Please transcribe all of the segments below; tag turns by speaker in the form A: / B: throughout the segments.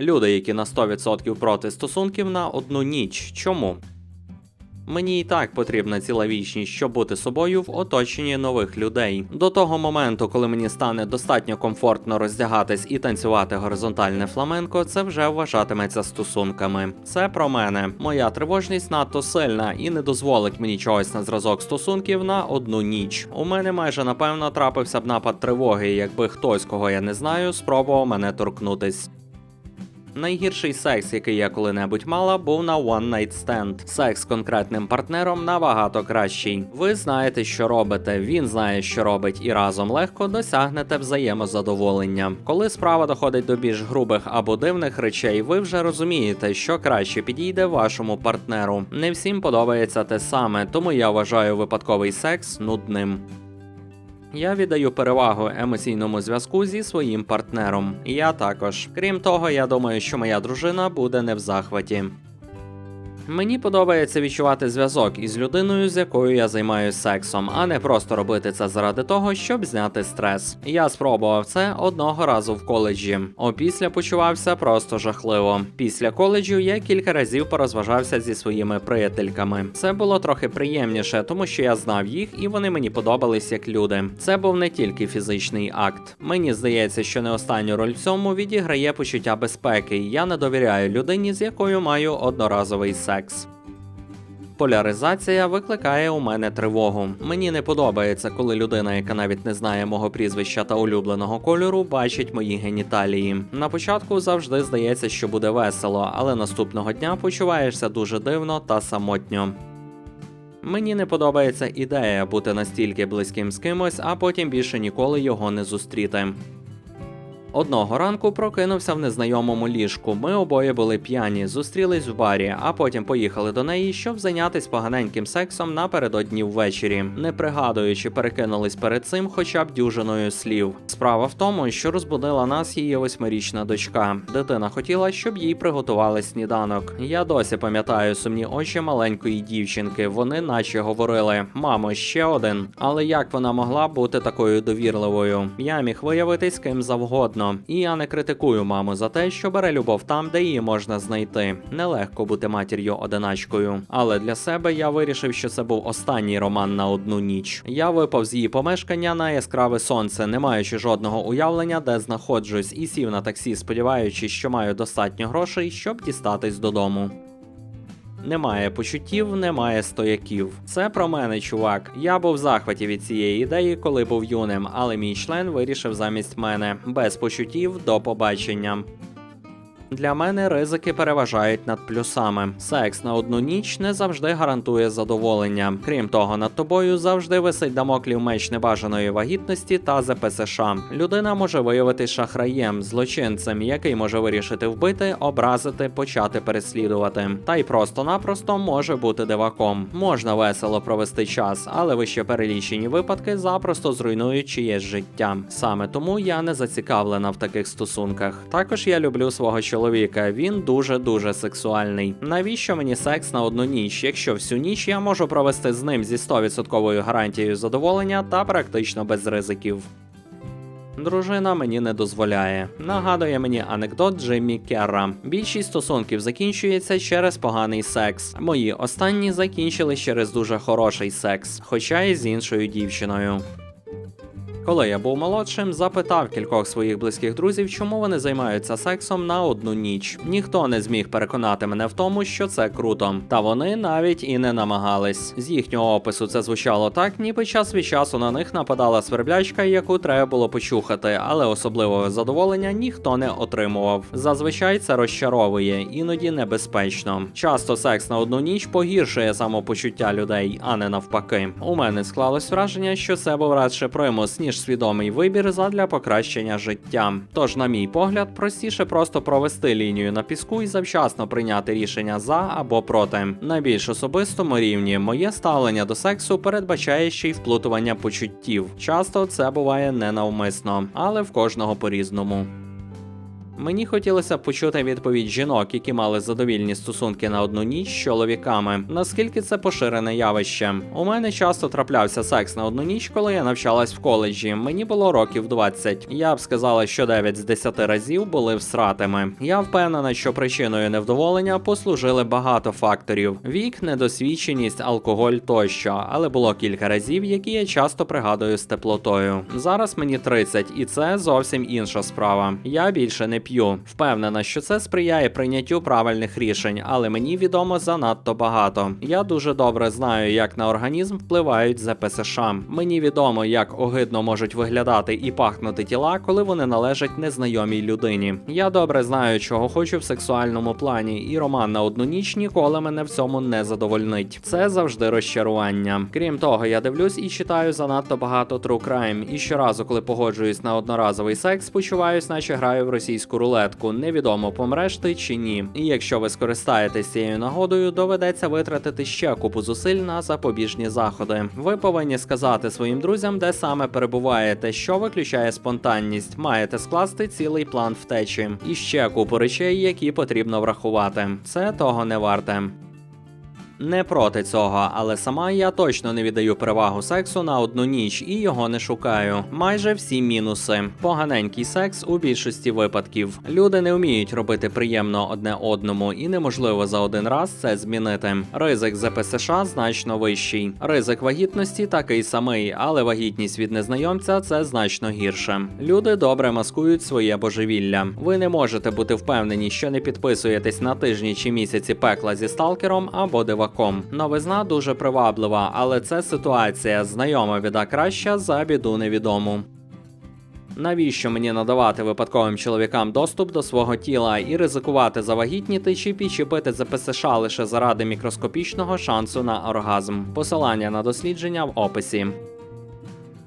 A: Люди, які на 100% проти стосунків на одну ніч. Чому? Мені і так потрібна ціла вічність, щоб бути собою в оточенні нових людей. До того моменту, коли мені стане достатньо комфортно роздягатись і танцювати горизонтальне фламенко, це вже вважатиметься стосунками. Це про мене. Моя тривожність надто сильна і не дозволить мені чогось на зразок стосунків на одну ніч. У мене майже напевно трапився б напад тривоги, якби хтось, кого я не знаю, спробував мене торкнутись. Найгірший секс, який я коли-небудь мала, був на One Night Stand. Секс з конкретним партнером набагато кращий. Ви знаєте, що робите, він знає, що робить, і разом легко досягнете взаємозадоволення. Коли справа доходить до більш грубих або дивних речей, ви вже розумієте, що краще підійде вашому партнеру. Не всім подобається те саме, тому я вважаю випадковий секс нудним. Я віддаю перевагу емоційному зв'язку зі своїм партнером. Я також. Крім того, я думаю, що моя дружина буде не в захваті. Мені подобається відчувати зв'язок із людиною, з якою я займаюся сексом, а не просто робити це заради того, щоб зняти стрес. Я спробував це одного разу в коледжі. Опісля почувався просто жахливо. Після коледжу я кілька разів порозважався зі своїми приятельками. Це було трохи приємніше, тому що я знав їх і вони мені подобались як люди. Це був не тільки фізичний акт. Мені здається, що не останню роль в цьому відіграє почуття безпеки. Я не довіряю людині, з якою маю одноразовий секс. Поляризація викликає у мене тривогу. Мені не подобається, коли людина, яка навіть не знає мого прізвища та улюбленого кольору, бачить мої геніталії. На початку завжди здається, що буде весело, але наступного дня почуваєшся дуже дивно та самотньо. Мені не подобається ідея бути настільки близьким з кимось, а потім більше ніколи його не зустріти. Одного ранку прокинувся в незнайомому ліжку. Ми обоє були п'яні, зустрілись в барі, а потім поїхали до неї, щоб зайнятися поганеньким сексом напередодні ввечері, не пригадуючи, перекинулись перед цим хоча б дюжиною слів. Справа в тому, що розбудила нас її восьмирічна дочка. Дитина хотіла, щоб їй приготували сніданок. Я досі пам'ятаю сумні очі маленької дівчинки. Вони наче говорили: мамо, ще один. Але як вона могла бути такою довірливою? Я міг виявитись ким завгодно. І я не критикую маму за те, що бере любов там, де її можна знайти. Нелегко бути матір'ю одиначкою. Але для себе я вирішив, що це був останній роман на одну ніч. Я випав з її помешкання на яскраве сонце, не маючи жодного уявлення, де знаходжусь, і сів на таксі, сподіваючись, що маю достатньо грошей, щоб дістатись додому. Немає почуттів, немає стояків. Це про мене, чувак. Я був в захваті від цієї ідеї, коли був юним, але мій член вирішив замість мене без почуттів до побачення. Для мене ризики переважають над плюсами. Секс на одну ніч не завжди гарантує задоволення. Крім того, над тобою завжди висить дамоклів меч небажаної вагітності та ЗПСШ. Людина може виявитись шахраєм, злочинцем, який може вирішити вбити, образити, почати переслідувати. Та й просто-напросто може бути диваком. Можна весело провести час, але вище перелічені випадки запросто зруйнують чиєсь життя. Саме тому я не зацікавлена в таких стосунках. Також я люблю свого чоловіка. Він дуже дуже сексуальний. Навіщо мені секс на одну ніч, якщо всю ніч я можу провести з ним зі 100% гарантією задоволення та практично без ризиків. Дружина мені не дозволяє. Нагадує мені анекдот Джиммі Керра. Більшість стосунків закінчується через поганий секс. Мої останні закінчились через дуже хороший секс, хоча й з іншою дівчиною. Коли я був молодшим, запитав кількох своїх близьких друзів, чому вони займаються сексом на одну ніч. Ніхто не зміг переконати мене в тому, що це круто. Та вони навіть і не намагались. З їхнього опису це звучало так, ніби час від часу на них нападала сверблячка, яку треба було почухати, але особливого задоволення ніхто не отримував. Зазвичай це розчаровує, іноді небезпечно. Часто секс на одну ніч погіршує самопочуття людей, а не навпаки. У мене склалось враження, що це був радше примус, ніж свідомий вибір задля покращення життя. Тож, на мій погляд, простіше просто провести лінію на піску і завчасно прийняти рішення за або проти. На більш особистому рівні моє ставлення до сексу передбачає ще й вплутування почуттів. Часто це буває ненавмисно, але в кожного по-різному. Мені хотілося почути відповідь жінок, які мали задовільні стосунки на одну ніч з чоловіками. Наскільки це поширене явище? У мене часто траплявся секс на одну ніч, коли я навчалась в коледжі. Мені було років 20. Я б сказала, що 9 з 10 разів були всратими. Я впевнена, що причиною невдоволення послужили багато факторів: вік, недосвідченість, алкоголь тощо. Але було кілька разів, які я часто пригадую з теплотою. Зараз мені 30, і це зовсім інша справа. Я більше не п'ю. Впевнена, що це сприяє прийняттю правильних рішень, але мені відомо занадто багато. Я дуже добре знаю, як на організм впливають ЗПСШ. Мені відомо, як огидно можуть виглядати і пахнути тіла, коли вони належать незнайомій людині. Я добре знаю, чого хочу в сексуальному плані, і роман на одну ніч ніколи мене в цьому не задовольнить. Це завжди розчарування. Крім того, я дивлюсь і читаю занадто багато true crime, і щоразу, коли погоджуюсь на одноразовий секс, почуваюсь, наче граю в російську рулетку. Невідомо помреш ти чи ні. І якщо ви скористаєтесь цією нагодою, доведеться витратити ще купу зусиль на запобіжні заходи. Ви повинні сказати своїм друзям, де саме перебуваєте, що виключає спонтанність. Маєте скласти цілий план втечі і ще купу речей, які потрібно врахувати. Це того не варте. Не проти цього, але сама я точно не віддаю перевагу сексу на одну ніч і його не шукаю. Майже всі мінуси. Поганенький секс у більшості випадків. Люди не вміють робити приємно одне одному, і неможливо за один раз це змінити. Ризик ЗПСШ значно вищий. Ризик вагітності такий самий, але вагітність від незнайомця це значно гірше. Люди добре маскують своє божевілля. Ви не можете бути впевнені, що не підписуєтесь на тижні чи місяці пекла зі сталкером або диваком. Новизна дуже приваблива, але це ситуація. Знайома біда краща за біду невідому. Навіщо мені надавати випадковим чоловікам доступ до свого тіла і ризикувати завагітніти чи підчепити ЗПСШ лише заради мікроскопічного шансу на оргазм? Посилання на дослідження в описі.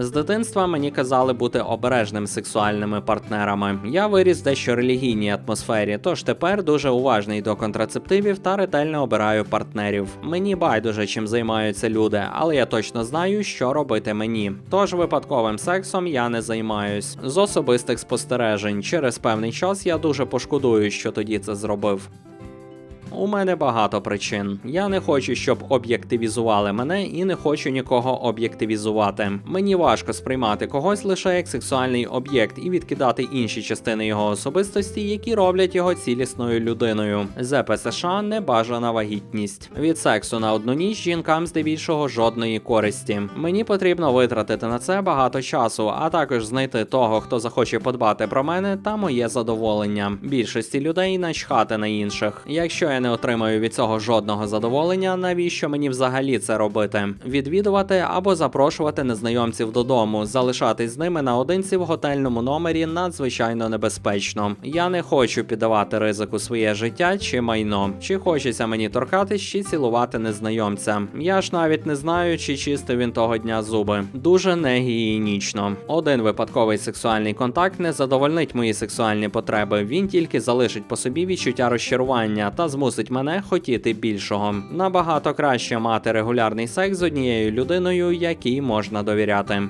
A: З дитинства мені казали бути обережним сексуальними партнерами. Я виріс дещо релігійній атмосфері, тож тепер дуже уважний до контрацептивів та ретельно обираю партнерів. Мені байдуже, чим займаються люди, але я точно знаю, що робити мені. Тож випадковим сексом я не займаюсь. З особистих спостережень через певний час я дуже пошкодую, що тоді це зробив. У мене багато причин. Я не хочу, щоб об'єктивізували мене і не хочу нікого об'єктивізувати. Мені важко сприймати когось лише як сексуальний об'єкт і відкидати інші частини його особистості, які роблять його цілісною людиною. ЗПСШ небажана вагітність. Від сексу на одну ніч жінкам здебільшого жодної користі. Мені потрібно витратити на це багато часу, а також знайти того, хто захоче подбати про мене та моє задоволення. Більшості людей начхати на інших. Якщо я не отримаю від цього жодного задоволення, навіщо мені взагалі це робити? Відвідувати або запрошувати незнайомців додому, залишатись з ними наодинці в готельному номері надзвичайно небезпечно. Я не хочу піддавати ризику своє життя чи майно. Чи хочеться мені торкатись чи цілувати незнайомця? Я ж навіть не знаю, чи чистив він того дня зуби. Дуже негігієнічно. Один випадковий сексуальний контакт не задовольнить мої сексуальні потреби. Він тільки залишить по собі відчуття розчарування та змусить мене хотіти більшого. Набагато краще мати регулярний секс з однією людиною, якій можна довіряти.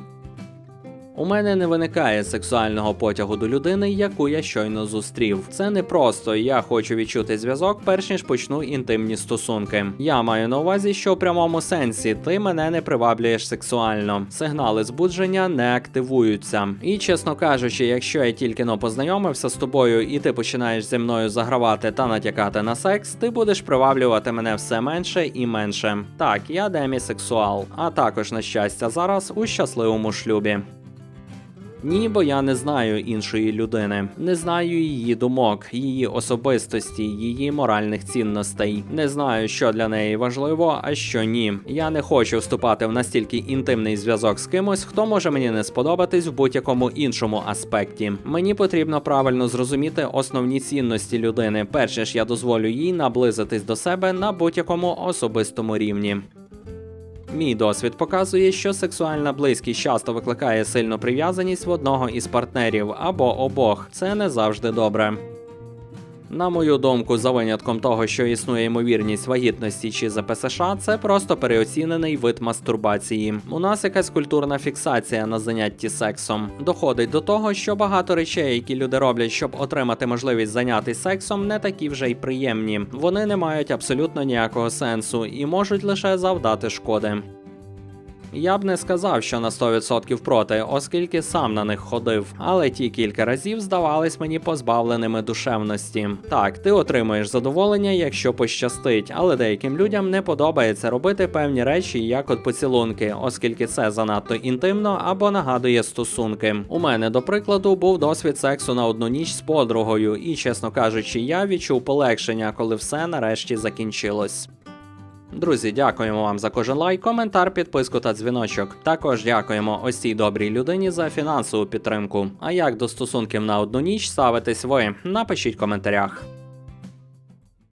A: У мене не виникає сексуального потягу до людини, яку я щойно зустрів. Це не просто я хочу відчути зв'язок, перш ніж почну інтимні стосунки. Я маю на увазі, що в прямому сенсі ти мене не приваблюєш сексуально. Сигнали збудження не активуються. І чесно кажучи, якщо я тільки но познайомився з тобою, і ти починаєш зі мною загравати та натякати на секс, ти будеш приваблювати мене все менше і менше. Так, я демісексуал, а також на щастя зараз у щасливому шлюбі. Ні, бо я не знаю іншої людини, не знаю її думок, її особистості, її моральних цінностей. Не знаю, що для неї важливо, а що ні. Я не хочу вступати в настільки інтимний зв'язок з кимось, хто може мені не сподобатись в будь-якому іншому аспекті. Мені потрібно правильно зрозуміти основні цінності людини, перш ніж я дозволю їй наблизитись до себе на будь-якому особистому рівні. Мій досвід показує, що сексуальна близькість часто викликає сильну прив'язаність в одного із партнерів або обох. Це не завжди добре. На мою думку, за винятком того, що існує ймовірність вагітності чи ЗПСШ, це просто переоцінений вид мастурбації. У нас якась культурна фіксація на занятті сексом. Доходить до того, що багато речей, які люди роблять, щоб отримати можливість зайнятися сексом, не такі вже й приємні. Вони не мають абсолютно ніякого сенсу і можуть лише завдати шкоди. Я б не сказав, що на 100% проти, оскільки сам на них ходив, але ті кілька разів здавались мені позбавленими душевності. Так, ти отримуєш задоволення, якщо пощастить, але деяким людям не подобається робити певні речі, як от поцілунки, оскільки це занадто інтимно або нагадує стосунки. У мене, до прикладу, був досвід сексу на одну ніч з подругою, і, чесно кажучи, я відчув полегшення, коли все нарешті закінчилось. Друзі, дякуємо вам за кожен лайк, коментар, підписку та дзвіночок. Також дякуємо ось добрій людині за фінансову підтримку. А як до стосунків на одну ніч ставитесь ви? Напишіть в коментарях.